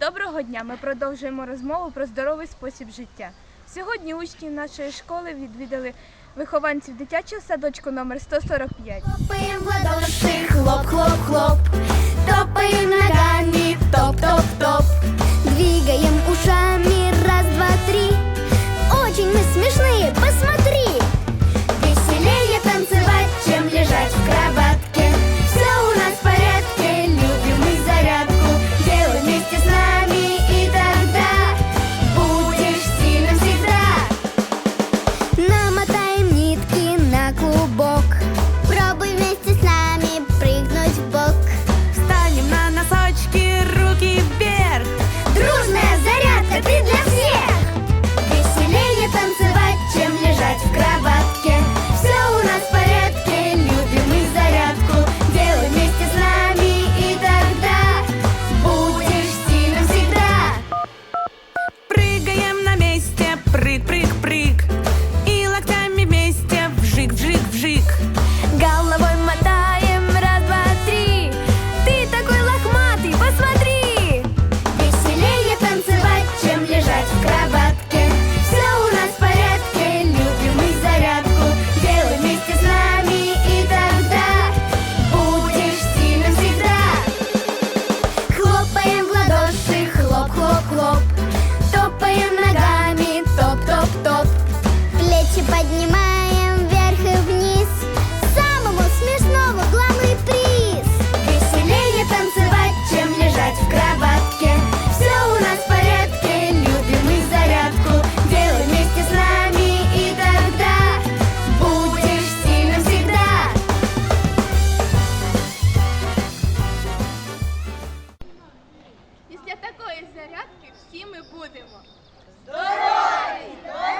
Доброго дня! Ми продовжуємо розмову про здоровий спосіб життя. Сьогодні учні нашої школи відвідали вихованців дитячого садочку номер 145 Хлопаємо водолазки, хлоп, хлоп, хлоп, топаємо на прыг-прыг И локтями вместе вжик-вжик-вжик Голова поднимаем вверх и вниз. Самому смешному главный приз. Веселее танцевать, чем лежать в кроватке. Все у нас в порядке, любим и зарядку. Делай вместе с нами и тогда Будешь сильным всегда. Після такої зарядки всі ми будемо Здорові!